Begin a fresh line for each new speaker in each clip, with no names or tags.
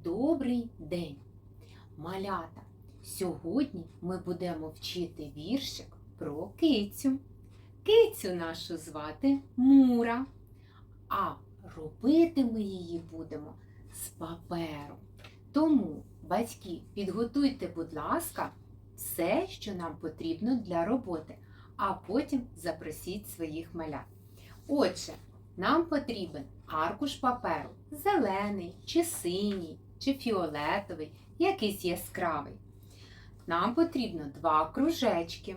Добрий день, малята! Сьогодні ми будемо вчити віршик про кицю. Кицю нашу звати Мура, а робити ми її будемо з паперу. Тому, батьки, підготуйте, будь ласка, все, що нам потрібно для роботи, а потім запросіть своїх малят. Отже, нам потрібен аркуш паперу зелений, чи синій, чи фіолетовий, якийсь яскравий. Нам потрібно два кружечки.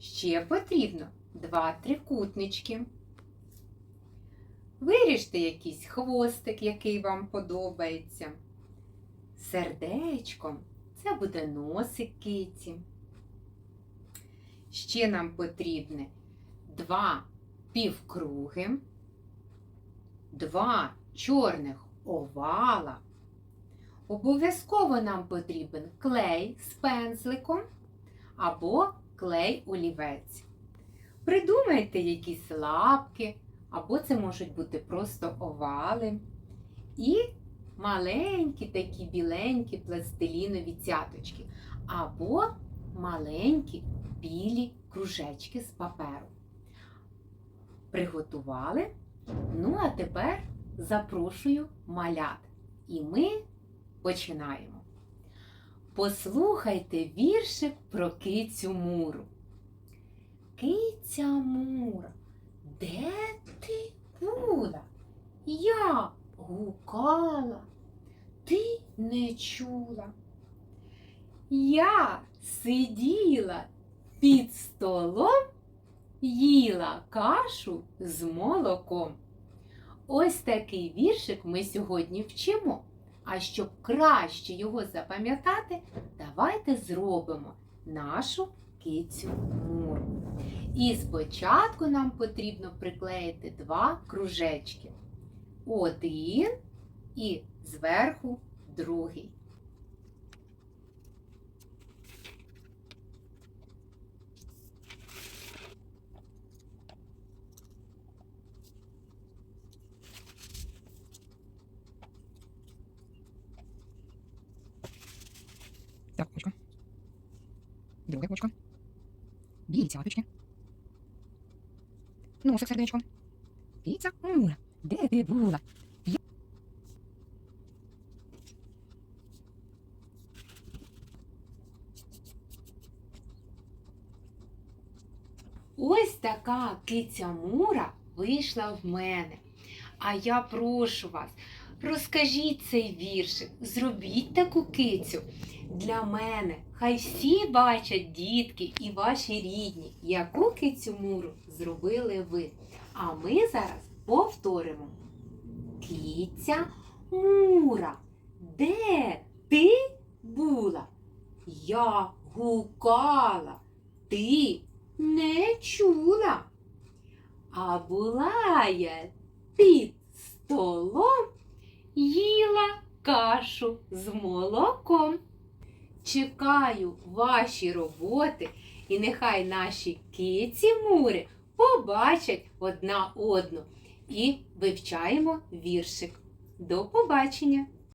Ще потрібно два трикутнички. Виріжте якийсь хвостик, який вам подобається. Сердечком це буде носик киці. Ще нам потрібне два півкруги, два чорних овала. Обов'язково нам потрібен клей з пензликом або клей олівець. Придумайте якісь лапки, або це можуть бути просто овали. І маленькі такі біленькі пластилінові цяточки, або маленькі білі кружечки з паперу. Приготували? Ну, а тепер запрошую малят. І ми починаємо. Послухайте віршик про кицю Муру. Киця Мура, де ти була? Я гукала, ти не чула. Я сиділа під столом, їла кашу з молоком. Ось такий віршик ми сьогодні вчимо. А щоб краще його запам'ятати, давайте зробимо нашу кицю муру. І спочатку нам потрібно приклеїти два кружечки. Один і зверху другий.
Так, очко. Друге очко. Білі цяточки. Носик сердечко. Киця Мура. Де ти була? Я...
Ось така киця Мура вийшла в мене. А я прошу вас, розкажіть цей віршик, зробіть таку кицю для мене. Хай всі бачать дітки і ваші рідні, яку кицю Муру зробили ви. А ми зараз повторимо. Киця Мура, де ти була? Я гукала, ти не чула. А була я під столом, їла кашу з молоком. Чекаю ваші роботи, і нехай наші киці мури побачать одна одну і вивчаємо віршик. До побачення!